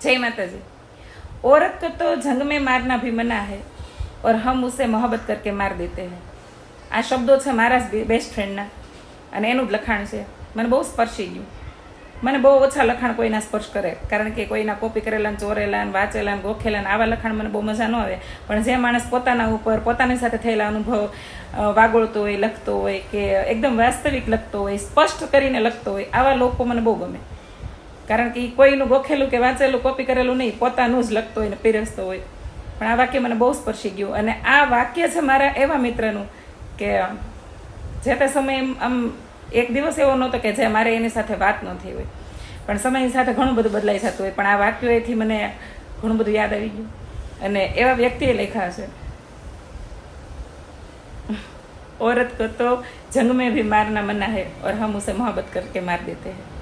जय माता जी औरत को तो जंग में मारना भी मना है और हम उसे मोहब्बत करके मार देते हैं આ શબ્દો છે મારા જ બેસ્ટ ફ્રેન્ડના અને એનું જ લખાણ છે મને બહુ સ્પર્શી ગયું મને બહુ ઓછા લખાણ કોઈના સ્પર્શ કરે કારણ કે કોઈના કોપી કરેલા ને ચોરેલા ને વાંચેલા ને ગોખેલા ને આવા લખાણ મને બહુ મજા ન આવે પણ જે માણસ પોતાના ઉપર પોતાની સાથે થયેલા અનુભવ અ, વાગોળતો હોય લખતો હોય કે એકદમ વાસ્તવિક લખતો હોય સ્પષ્ટ કરીને લખતો હોય આવા લોકો મને બહુ ગમે કારણ કે ઈ કોઈનું ગોખેલું કે વાંચેલું કોપી કરેલું નહીં પોતાનું જ લખતો હોય ને પીરસતો હોય પણ આ વાક્ય મને બહુ સ્પર્શી ગયું અને આ વાક્ય છે મારા એવા મિત્રનું કે જે તે સમયે એમ આમ એક દિવસ એવો નહોતો કે જે મારે એની સાથે વાત ન થઈ હોય પણ સમયની સાથે ઘણું બધું બદલાઈ જતું હોય પણ આ વાક્યોએથી મને ઘણું બધું યાદ આવી ગયું અને એવા વ્યક્તિએ લખ્યા છે औरत को तो जंग में भी मारना मना है और हम उसे मोहब्बत करके मार देते हैं